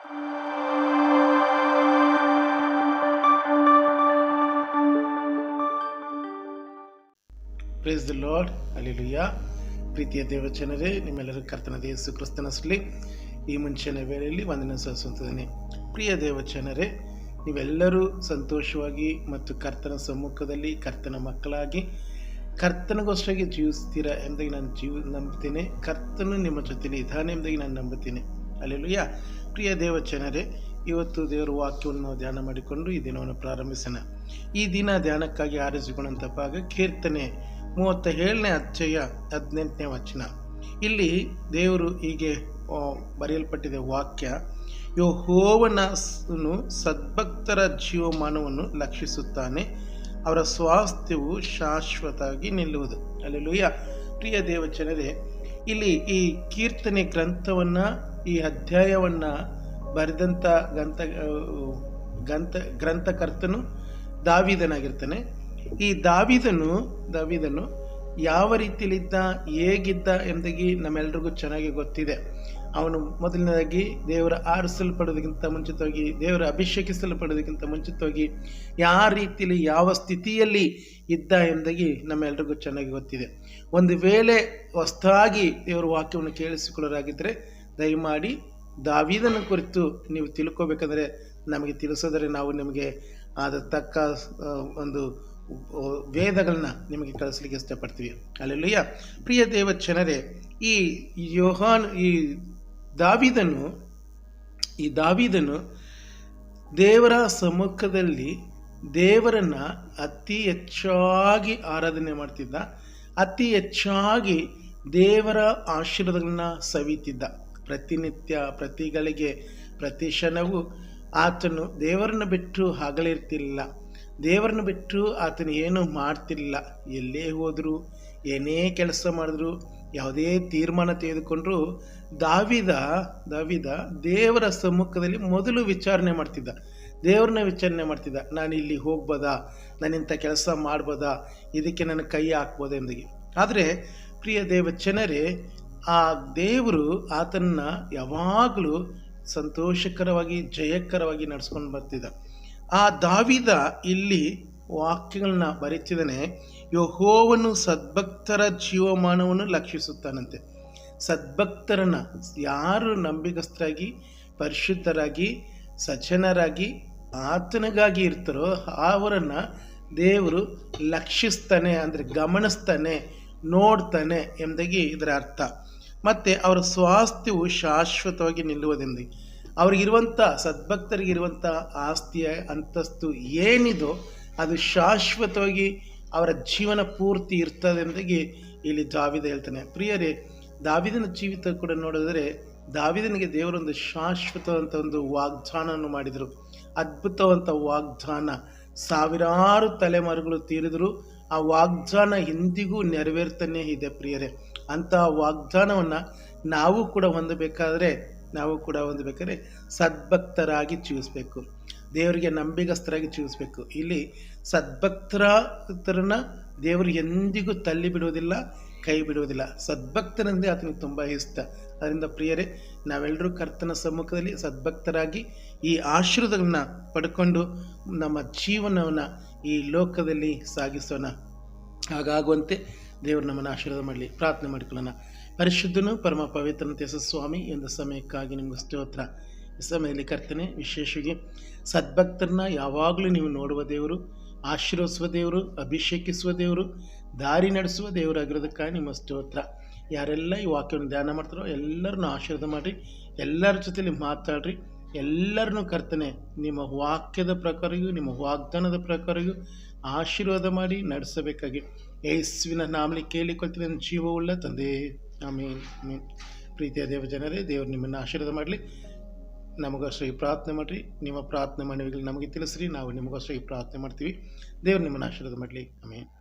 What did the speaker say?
Praise the lord ಅಲ್ಲಿಲುಯ್ಯ ಪ್ರೀತಿಯ ದೇವಚನರೇ ನಿಮ್ಮೆಲ್ಲರೂ ಕರ್ತನ ಯೇಸು ಕ್ರಿಸ್ತನಸಲಿ ಈ ಮುಂಚಿನ ವೇಳೆಯಲ್ಲಿ ವಂದನೆ ಸಲ್ಲಿಸುತ್ತಿದ್ದೇನೆ. ಪ್ರಿಯ ದೇವಚನರೇ ನೀವೆಲ್ಲರೂ ಸಂತೋಷವಾಗಿ ಮತ್ತು ಕರ್ತನ ಸಮ್ಮುಖದಲ್ಲಿ ಕರ್ತನ ಮಕ್ಕಳಾಗಿ ಕರ್ತನಿಗೋಸ್ಕರ ಜೀವಿಸ್ತೀರಾ ಎಂಬುದಾಗಿ ನಾನು ಜೀವ ನಂಬುತ್ತೇನೆ. ಕರ್ತನು ನಿಮ್ಮ ಜೊತೆಲಿ ಇದ್ದಾನೆ ಎಂಬುದಾಗಿ ನಾನು ನಂಬುತ್ತೇನೆ. ಅಲ್ಲೆಲ್ಲೂಯ್ಯ ಪ್ರಿಯ ದೇವಚನರೇ ಇವತ್ತು ದೇವರ ವಾಕ್ಯವನ್ನು ಧ್ಯಾನ ಮಾಡಿಕೊಂಡು ಈ ದಿನವನ್ನು ಪ್ರಾರಂಭಿಸೋಣ. ಈ ದಿನ ಧ್ಯಾನಕ್ಕಾಗಿ ಆರಿಸಿಕೊಂಡಂಥ ಭಾಗ ಕೀರ್ತನೆ ಮೂವತ್ತ ಏಳನೇ ಅಧ್ಯಾಯ ಹದಿನೆಂಟನೇ ವಚನ. ಇಲ್ಲಿ ದೇವರು ಹೀಗೆ ಬರೆಯಲ್ಪಟ್ಟಿದೆ ವಾಕ್ಯ ಯೆಹೋವನನು ಸದ್ಭಕ್ತರ ಜೀವಮಾನವನ್ನು ಲಕ್ಷಿಸುತ್ತಾನೆ, ಅವರ ಸ್ವಾಸ್ಥ್ಯವು ಶಾಶ್ವತವಾಗಿ ನಿಲ್ಲುವುದು. ಅಲ್ಲೆಲ್ಲೂಯ್ಯ ಪ್ರಿಯ ದೇವಚನರೇ ಇಲ್ಲಿ ಈ ಕೀರ್ತನೆ ಗ್ರಂಥವನ್ನು ಈ ಅಧ್ಯಾಯವನ್ನು ಬರೆದಂಥ ಗ್ರಂಥ ಗ್ರಂಥ ಗ್ರಂಥಕರ್ತನು ದಾವಿದನಾಗಿರ್ತಾನೆ. ಈ ದಾವಿದನು ದಾವಿದನು ಯಾವ ರೀತಿಯಲ್ಲಿದ್ದ, ಹೇಗಿದ್ದ ಎಂಬುದಾಗಿ ನಮ್ಮೆಲ್ರಿಗೂ ಚೆನ್ನಾಗಿ ಗೊತ್ತಿದೆ. ಅವನು ಮೊದಲನೇದಾಗಿ ದೇವರ ಆರಿಸಲ್ಪಡೋದಕ್ಕಿಂತ ಮುಂಚಿತವಾಗಿ, ದೇವರ ಅಭಿಷೇಕಿಸಲ್ಪಡೋದಕ್ಕಿಂತ ಮುಂಚಿತವಾಗಿ ಯಾವ ರೀತಿಯಲ್ಲಿ, ಯಾವ ಸ್ಥಿತಿಯಲ್ಲಿ ಇದ್ದ ಎಂಬುದಾಗಿ ನಮ್ಮೆಲ್ರಿಗೂ ಚೆನ್ನಾಗಿ ಗೊತ್ತಿದೆ. ಒಂದು ವೇಳೆ ಹೊಸ್ತಾಗಿ ದೇವರ ವಾಕ್ಯವನ್ನು ಕೇಳಿಸಿಕೊಳ್ಳೋರಾಗಿದ್ದರೆ, ದಯಮಾಡಿ ದಾವಿದನ ಕುರಿತು ನೀವು ತಿಳ್ಕೋಬೇಕಂದ್ರೆ ನಮಗೆ ತಿಳಿಸೋದರೆ ನಾವು ನಿಮಗೆ ಆದ ತಕ್ಕ ಒಂದು ವೇದಗಳನ್ನ ನಿಮಗೆ ಕಳಿಸ್ಲಿಕ್ಕೆ ಇಷ್ಟಪಡ್ತೀವಿ. ಅಲ್ಲೆಲ್ಲಯ್ಯ ಪ್ರಿಯ ದೇವ ಜನರೇ ಈ ಯೋಹಾನ್, ಈ ದಾವಿದನು ಈ ದಾವಿದನು ದೇವರ ಸಮ್ಮುಖದಲ್ಲಿ ದೇವರನ್ನ ಅತಿ ಹೆಚ್ಚಾಗಿ ಆರಾಧನೆ ಮಾಡ್ತಿದ್ದ, ಅತಿ ಹೆಚ್ಚಾಗಿ ದೇವರ ಆಶೀರ್ವಾದಗಳನ್ನ ಸವಿತಿದ್ದ. ಪ್ರತಿನಿತ್ಯ, ಪ್ರತಿಗಳಿಗೆ, ಪ್ರತಿ ಕ್ಷಣವೂ ಆತನು ದೇವರನ್ನು ಬಿಟ್ಟು ಹಗಲಿರ್ತಿಲ್ಲ ದೇವರನ್ನು ಬಿಟ್ಟು ಆತನು ಏನು ಮಾಡ್ತಿಲ್ಲ. ಎಲ್ಲೇ ಹೋದರೂ, ಏನೇ ಕೆಲಸ ಮಾಡಿದ್ರು, ಯಾವುದೇ ತೀರ್ಮಾನ ತೆಗೆದುಕೊಂಡ್ರು, ದಾವಿದ ದಾವಿದ ದೇವರ ಸಮ್ಮುಖದಲ್ಲಿ ಮೊದಲು ವಿಚಾರಣೆ ಮಾಡ್ತಿದ್ದ. ದೇವ್ರನ್ನ ವಿಚಾರಣೆ ಮಾಡ್ತಿದ್ದ. ನಾನು ಇಲ್ಲಿ ಹೋಗ್ಬೋದಾ? ನಾನಿಂಥ ಕೆಲಸ ಮಾಡ್ಬೋದಾ? ಇದಕ್ಕೆ ನನ್ನ ಕೈ ಹಾಕ್ಬೋದ ಎಂದಿಗೆ. ಆದರೆ ಪ್ರಿಯ ದೇವ ಜನರೇ ಆ ದೇವರು ಆತನ್ನ ಯಾವಾಗಲೂ ಸಂತೋಷಕರವಾಗಿ, ಜಯಕರವಾಗಿ ನಡೆಸ್ಕೊಂಡು ಬರ್ತಿದ್ದ. ಆ ದಾವಿದ ಇಲ್ಲಿ ವಾಕ್ಯಗಳನ್ನ ಬರೀತಿದ್ದಾನೆ, ಯಹೋವನು ಸದ್ಭಕ್ತರ ಜೀವಮಾನವನ್ನು ಲಕ್ಷಿಸುತ್ತಾನಂತೆ. ಸದ್ಭಕ್ತರನ್ನ ಯಾರು ನಂಬಿಗಸ್ತರಾಗಿ, ಪರಿಶುದ್ಧರಾಗಿ, ಸಜ್ಜನರಾಗಿ, ಆತನಿಗಾಗಿ ಇರ್ತಾರೋ ಅವರನ್ನು ದೇವರು ಲಕ್ಷಿಸ್ತಾನೆ, ಅಂದರೆ ಗಮನಿಸ್ತಾನೆ, ನೋಡ್ತಾನೆ ಎಂಬುದಾಗಿ ಇದರ ಅರ್ಥ. ಮತ್ತು ಅವರ ಸ್ವಾಸ್ಥ್ಯವು ಶಾಶ್ವತವಾಗಿ ನಿಲ್ಲುವುದೆಂದು. ಅವ್ರಿಗಿರುವಂಥ ಸದ್ಭಕ್ತರಿಗಿರುವಂಥ ಆಸ್ತಿಯ ಅಂತಸ್ತು ಏನಿದೋ ಅದು ಶಾಶ್ವತವಾಗಿ ಅವರ ಜೀವನ ಪೂರ್ತಿ ಇರ್ತದೆ ಎಂಬುದಾಗಿ ಇಲ್ಲಿ ದಾವಿದ ಹೇಳ್ತಾನೆ. ಪ್ರಿಯರೇ, ದಾವಿದನ ಜೀವಿತ ಕೂಡ ನೋಡಿದರೆ ದಾವಿದನಿಗೆ ದೇವರೊಂದು ಶಾಶ್ವತವಂತ ಒಂದು ವಾಗ್ದಾನವನ್ನು ಮಾಡಿದರು. ಅದ್ಭುತವಂತ ವಾಗ್ದಾನ. ಸಾವಿರಾರು ತಲೆಮಾರುಗಳು ತೀರಿದ್ರು ಆ ವಾಗ್ದಾನ ಇಂದಿಗೂ ನೆರವೇರ್ತಾನೆ ಇದೆ ಪ್ರಿಯರೇ. ಅಂತಹ ವಾಗ್ದಾನವನ್ನು ನಾವು ಕೂಡ ಹೊಂದಬೇಕಾದ್ರೆ ನಾವು ಕೂಡ ಒಂದು ಬೇಕಾದ್ರೆ ಸದ್ಭಕ್ತರಾಗಿ ಜೀವಿಸ್ಬೇಕು. ದೇವರಿಗೆ ನಂಬಿಗಸ್ತರಾಗಿ ಜೀವಿಸ್ಬೇಕು. ಇಲ್ಲಿ ಸದ್ಭಕ್ತರನ್ನ ದೇವರು ಎಂದಿಗೂ ತಳ್ಳಿ ಬಿಡುವುದಿಲ್ಲ, ಕೈ ಬಿಡುವುದಿಲ್ಲ. ಸದ್ಭಕ್ತನಂದೆ ಆತನಿಗೆ ತುಂಬ ಇಷ್ಟ. ಅದರಿಂದ ಪ್ರಿಯರೇ ನಾವೆಲ್ಲರೂ ಕರ್ತನ ಸಮ್ಮುಖದಲ್ಲಿ ಸದ್ಭಕ್ತರಾಗಿ ಈ ಆಶೀರ್ವಾದಗಳನ್ನ ಪಡ್ಕೊಂಡು ನಮ್ಮ ಜೀವನವನ್ನು ಈ ಲೋಕದಲ್ಲಿ ಸಾಗಿಸೋಣ. ಹಾಗಾಗುವಂತೆ ದೇವರು ನಮ್ಮನ್ನು ಆಶೀರ್ವಾದ ಮಾಡಲಿ. ಪ್ರಾರ್ಥನೆ ಮಾಡಿಕೊಳ್ಳೋಣ. ಪರಿಶುದ್ಧನು ಪರಮ ಪವಿತ್ರನತೆ ಸ್ವಾಮಿ ಎಂದು ಸಮಯಕ್ಕಾಗಿ ನಿಮಗೆ ಸ್ತೋತ್ರ. ಈ ಸಮಯದಲ್ಲಿ ಕರ್ತನೆ, ವಿಶೇಷವಾಗಿ ಸದ್ಭಕ್ತರನ್ನ ಯಾವಾಗಲೂ ನೀವು ನೋಡುವ ದೇವರು, ಆಶೀರ್ವದಿಸುವ ದೇವರು, ಅಭಿಷೇಕಿಸುವ ದೇವರು, ದಾರಿ ನಡೆಸುವ ದೇವರಾಗಿರೋದಕ್ಕಾಗಿ ನಿಮ್ಮ ಸ್ತೋತ್ರ. ಯಾರೆಲ್ಲ ಈ ವಾಕ್ಯವನ್ನು ಧ್ಯಾನ ಮಾಡ್ತಾರೋ ಎಲ್ಲರನ್ನೂ ಆಶೀರ್ವಾದ ಮಾಡಿರಿ. ಎಲ್ಲರ ಜೊತೆಲಿ ಮಾತಾಡ್ರಿ. ಎಲ್ಲರನ್ನೂ ಕರ್ತನೆ. ನಿಮ್ಮ ವಾಕ್ಯದ ಪ್ರಕಾರವೂ ನಿಮ್ಮ ವಾಗ್ದಾನದ ಪ್ರಕಾರವೂ ಆಶೀರ್ವಾದ ಮಾಡಿ ನಡೆಸಬೇಕಾಗಿ. ಯೇಸುವಿನ ನಾಮಲಿ ಕೇಳಿಕೊಳ್ತೀನಿ. ನನ್ನ ಜೀವವುಳ್ಳ ತಂದೆ. ಆಮೇಲೆ ಪ್ರೀತಿಯ ದೇವ ಜನರೇ, ದೇವರು ನಿಮ್ಮನ್ನು ಆಶೀರ್ವಾದ ಮಾಡಲಿ. ನಮಗೋಸ್ಕರ ಈ ಪ್ರಾರ್ಥನೆ ಮಾಡಿರಿ. ನಿಮ್ಮ ಪ್ರಾರ್ಥನೆ ಮನವಿಗಳು ನಮಗೆ ತಿಳಿಸ್ರಿ. ನಾವು ನಿಮಗೋಸ್ಕರ ಈ ಪ್ರಾರ್ಥನೆ ಮಾಡ್ತೀವಿ. ದೇವ್ರು ನಿಮ್ಮನ್ನು ಆಶೀರ್ವಾದ ಮಾಡಲಿ. ಆಮೇಲೆ